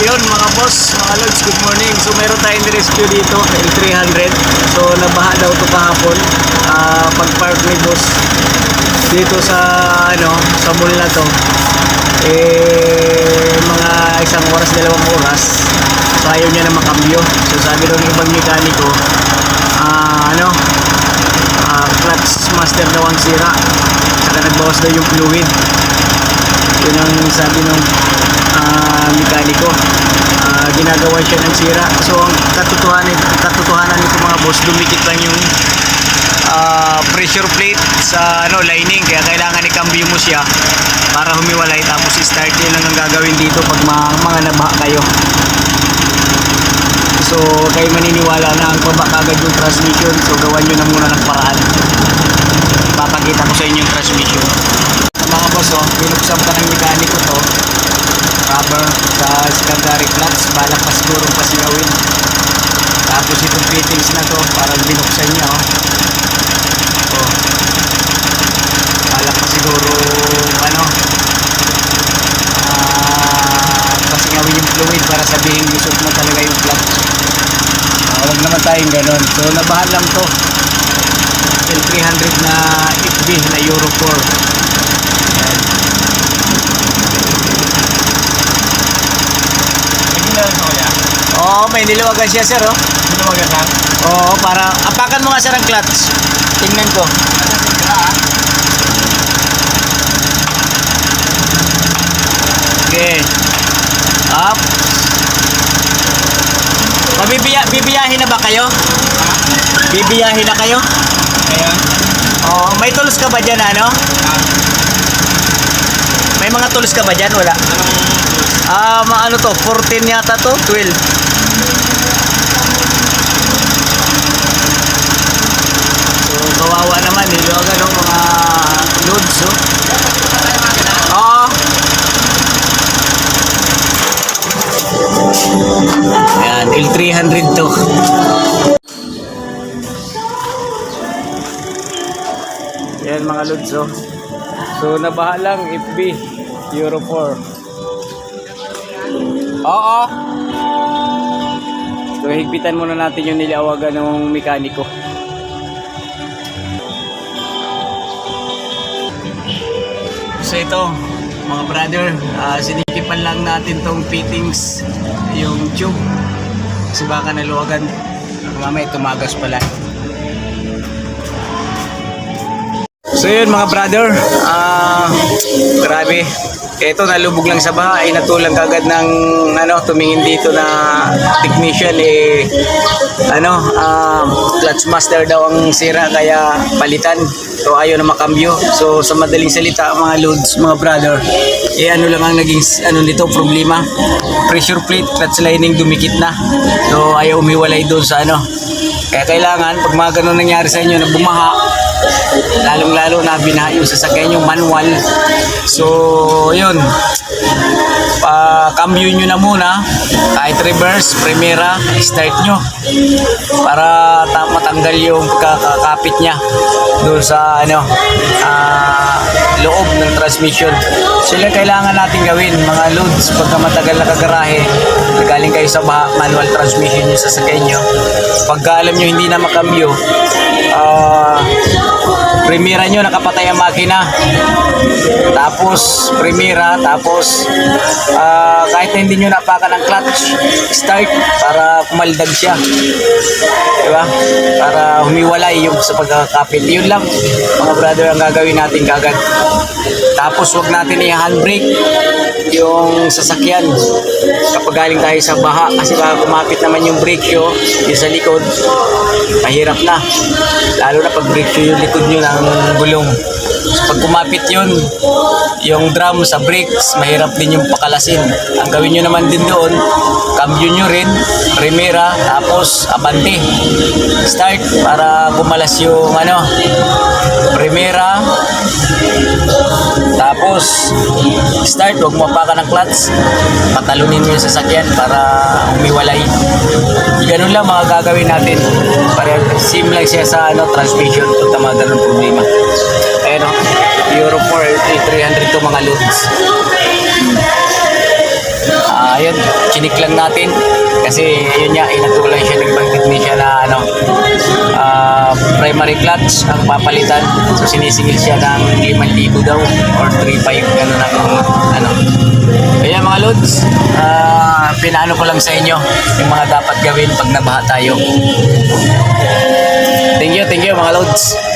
yun mga boss, mga lods, good morning. So meron tayong rescue dito, L300. So nabaha daw to kahapon. Ah, pag-park ni boss dito sa ano, sa mall na to. Eh mga isang oras, dalawang oras. So ayaw niya na makambyo. So sabi daw ng ibang mekaniko, ah ano, ah, clutch master daw ang sira. Saka nagbawas daw yung fluid. Yun ang sabi ng ah, mekaniko. Ah, ginagawa siya ng sira. So ang katotohanan, katotohanan nito mga boss, dumikit lang yung ah, pressure plate sa ano lining kaya kailangan ikambyo mo siya para humiwalay tapos i-start yun lang ang gagawin dito pag mga, mga nabaha kayo. So kayo maniniwala na ang pabak agad yung transmission so gawan nyo na muna ng paraan. Papakita ko sa inyo yung transmission. Boss, oh, binuksan pa ng mekaniko to. Rubber sa secondary clutch, balak pa sigurong pasingawin. Tapos itong fittings na to, parang binuksan niya, oh. Oh. Balak pa siguro, ano, ah, pasingawin yung fluid para sabihin lusot na talaga yung clutch. Huwag naman tayong ganon. So, nabahan lang to. L300 na FB na Euro 4. Ayan. Naging sa kuya? Oo, may niluwagan siya, sir, oh. Sinawagan lang? Oo, para apakan mo nga sir ang clutch. Tingnan ko. Okay. Up. Mabibiya, bibiyahin na ba kayo? Bibiyahin na kayo? Ayan. Oo, may tools ka ba dyan, ano? May mga tools ka ba dyan? Wala. Ah, ma- ano to? 14 yata to? 12. So, kawawa naman. Niluwagan ng mga loads, oh. Oo. Ayan, L300 to. Yan mga lods, oh. So, nabaha lang FB Euro 4. Oo. So, higpitan muna natin yung niliawagan ng mekaniko. So, ito, mga brother, ah, sinikipan lang natin tong fittings, yung tube. Kasi baka naluwagan. Mamaya tumagas pala. So yun mga brother, ah grabe. Ito nalubog lang sa baha, ay natulang kagad ng ano, tumingin dito na technician eh ano, ah, clutch master daw ang sira kaya palitan. So ayaw na makambyo. So sa madaling salita mga loads, mga brother, eh ano lang ang naging ano nito problema. Pressure plate, clutch lining dumikit na. So ayaw umiwalay doon sa ano. Kaya kailangan pag mga ganun nangyari sa inyo na bumaha, lalong lalo na binaha yung sasakyan yung manual. So yun. Pa cambio nyo na muna. Kahit reverse primera start nyo. Para ta- matanggal yung kakakapit nya doon sa ano ah, loob ng transmission. Sila kailangan natin gawin mga loads. Pagka matagal na kagarahe galing kayo sa manual transmission yung sasakyan nyo. Pagka alam nyo hindi na makambyo ah Primera nyo, nakapatay ang makina. Tapos, primera, tapos, ah, kahit na hindi nyo napakan ng clutch, start para kumaldag siya. Diba? Para humiwalay yung sa pagkakapit. Yun lang, mga brother, ang gagawin natin kagad. Tapos, wag natin i-handbrake yung sasakyan kapag galing tayo sa baha kasi baka kumapit naman yung brake nyo yung sa likod mahirap na lalo na pag brake nyo yung likod nyo ng gulong pag kumapit yun yung drum sa brakes mahirap din yung pakalasin. Ang gawin nyo naman din doon cambio nyo rin primera tapos abante. Start para bumalas yung ano primera tapos start huwag mo pa ka ng clutch. Patalunin mo yung sasakyan para umiwalay ganun lang mga gagawin natin. Para sim lang siya sa ano, transmission. Pagka mga ganun problema Euro 4 300 to mga loads Ah, ayun, chinik lang natin. Kasi yun nga, inatulan siya ng ibang technician na ano, ah, primary clutch ang papalitan. So sinisingil siya ng 5,000 daw or 3,500 gano'n ang ano. Kaya mga lods, ah, pinaano ko lang sa inyo yung mga dapat gawin pag nabaha tayo. Thank you, thank you mga lods.